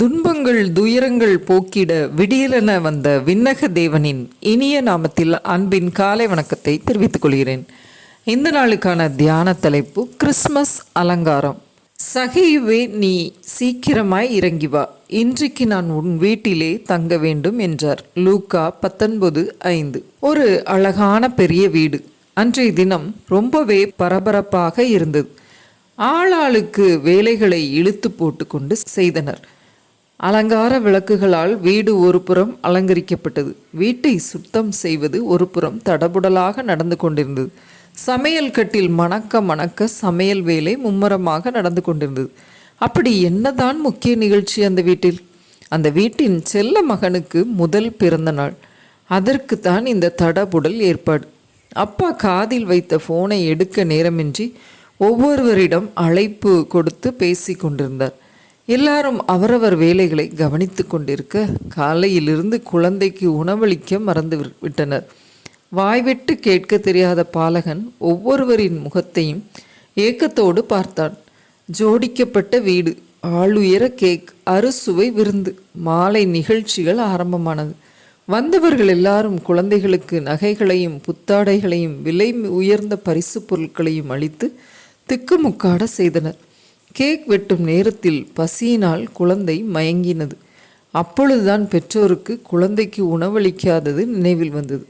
துன்பங்கள் துயரங்கள் போக்கிட விடியலென வந்த விண்ணக தேவனின் இனிய நாமத்தில் அன்பின் காலை வணக்கத்தை தெரிவித்துக் கொள்கிறேன். இந்த நாளுக்கான தியான தலைப்பு கிறிஸ்மஸ் அலங்காரம். சகையுவே நீ சீக்கிரமாய் இறங்கி வா. இன்றைக்கு நான் உன் வீட்டிலே தங்க வேண்டும் என்றார். லூக்கா பத்தொன்பது ஐந்து. ஒரு அழகான பெரிய வீடு. அன்றைய தினம் ரொம்பவே பரபரப்பாக இருந்தது. ஆளாளுக்கு வேலைகளை இழுத்து போட்டுக்கொண்டு செய்தனர். அலங்கார விளக்குகளால் வீடு ஒரு புறம் அலங்கரிக்கப்பட்டது. வீட்டை சுத்தம் செய்வது ஒரு புறம் தடபுடலாக நடந்து கொண்டிருந்தது. சமையல் கட்டில் மணக்க மணக்க சமையல் வேலை மும்முரமாக நடந்து கொண்டிருந்தது. அப்படி என்னதான் முக்கிய நிகழ்ச்சி அந்த வீட்டில்? அந்த வீட்டின் செல்ல மகனுக்கு முதல் பிறந்த நாள். அதற்கு தான் இந்த தடபுடல் ஏற்பாடு. அப்பா காதில் வைத்த ஃபோனை எடுக்க நேரமின்றி ஒவ்வொருவரிடம் அழைப்பு கொடுத்து பேசி கொண்டிருந்தார் எல்லாரும் அவரவர் வேலைகளை கவனித்து கொண்டிருக்க காலையிலிருந்து குழந்தைக்கு உணவளிக்க மறந்து விட்டனர். வாய்விட்டு கேட்க தெரியாத பாலகன் ஒவ்வொருவரின் முகத்தையும் ஏக்கத்தோடு பார்த்தான். ஜோடிக்கப்பட்ட வீடு ஆளுயர கேக் அறுசுவை விருந்து மாலை நிகழ்ச்சிகள் ஆரம்பமானது. வந்தவர்கள் எல்லாரும் குழந்தைகளுக்கு நகைகளையும் புத்தாடைகளையும் விலை உயர்ந்த பரிசு பொருட்களையும் அளித்து திக்குமுக்காட செய்தனர். கேக் வெட்டும் நேரத்தில் பசியினால் குழந்தை மயங்கினது. அப்பொழுதுதான் பெற்றோருக்கு குழந்தைக்கு உணவளிக்காதது நினைவில் வந்தது.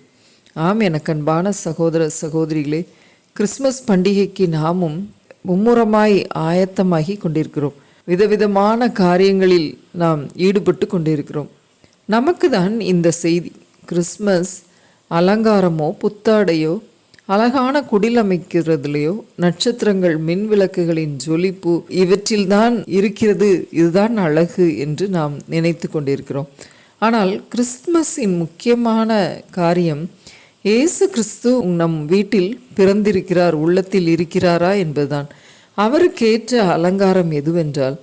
ஆம் எனக்கன்பான சகோதர சகோதரிகளே கிறிஸ்மஸ் பண்டிகைக்கு நாமும் மும்முரமாய் ஆயத்தமாகி கொண்டிருக்கிறோம். விதவிதமான காரியங்களில் நாம் ஈடுபட்டு கொண்டிருக்கிறோம். நமக்கு தான் இந்த செய்தி. கிறிஸ்மஸ் அலங்காரமோ புத்தாடையோ அழகான குடில் அமைக்கிறதுலையோ நட்சத்திரங்கள் மின் விளக்குகளின் ஜொலிப்பு இவற்றில்தான் இருக்கிறது. இதுதான் அழகு என்று நாம் நினைத்து கொண்டிருக்கிறோம். ஆனால் கிறிஸ்துமஸின் முக்கியமான காரியம் இயேசு கிறிஸ்து நம் வீட்டில் பிறந்திருக்கிறார் உள்ளத்தில் இருக்கிறாரா என்பதுதான். அவருக்கேற்ற அலங்காரம் எதுவென்றால்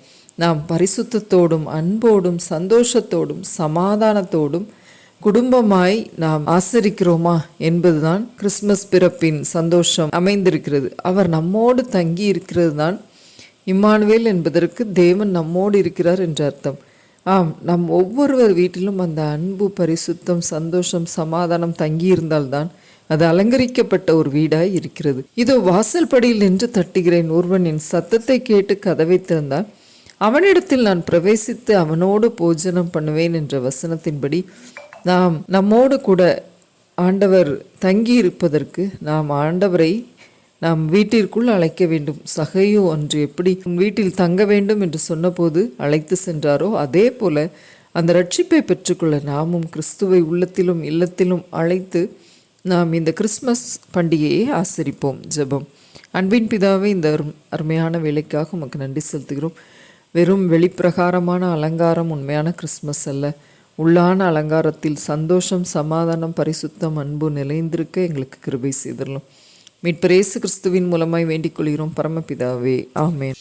நாம் பரிசுத்தத்தோடும் அன்போடும் சந்தோஷத்தோடும் சமாதானத்தோடும் குடும்பமாய் நாம் ஆசரிக்கிறோமா என்பதுதான் கிறிஸ்மஸ் பிறப்பின் சந்தோஷம் அமைந்திருக்கிறது. அவர் நம்மோடு தங்கி இருக்கிறது தான் இம்மானுவேல் என்பதற்கு தேவன் நம்மோடு இருக்கிறார் என்ற அர்த்தம். ஆம் நம் ஒவ்வொருவர் வீட்டிலும் அந்த அன்பு பரிசுத்தம் சந்தோஷம் சமாதானம் தங்கியிருந்தால்தான் அது அலங்கரிக்கப்பட்ட ஒரு வீடாய் இருக்கிறது. இதோ வாசல் படியில் நின்று தட்டுகிறேன். ஒருவன் என் சத்தத்தை கேட்டு கதவை திறந்தால் அவனிடத்தில் நான் பிரவேசித்து அவனோடு போஜனம் பண்ணுவேன் என்ற வசனத்தின்படி நாம் நம்மோடு கூட ஆண்டவர் தங்கி இருப்பதற்கு நாம் ஆண்டவரை நாம் வீட்டிற்குள் அழைக்க வேண்டும். சகையோ அன்று எப்படி வீட்டில் தங்க வேண்டும் என்று சொன்னபோது அழைத்து சென்றாரோ அதே போல அந்த ரட்சிப்பை பெற்றுக்கொள்ள நாமும் கிறிஸ்துவை உள்ளத்திலும் இல்லத்திலும் அழைத்து நாம் இந்த கிறிஸ்மஸ் பண்டிகையை ஆசரிப்போம் ஜெபம். அன்பின் பிதாவே இந்த அரும் அருமையான வேலைக்காக உமக்கு நன்றி செலுத்துகிறோம். வெறும் வெளிப்பிரகாரமான அலங்காரம் உண்மையான கிறிஸ்மஸ் அல்ல. உள்ளான அலங்காரத்தில் சந்தோஷம் சமாதானம் பரிசுத்தம் அன்பு நிலைந்திருக்க எங்களுக்கு கிருபை செய்திடலாம் மீட்பரேசு கிறிஸ்துவின் மூலமாய் வேண்டிக் கொள்கிறோம். பரமபிதாவே ஆமேன்.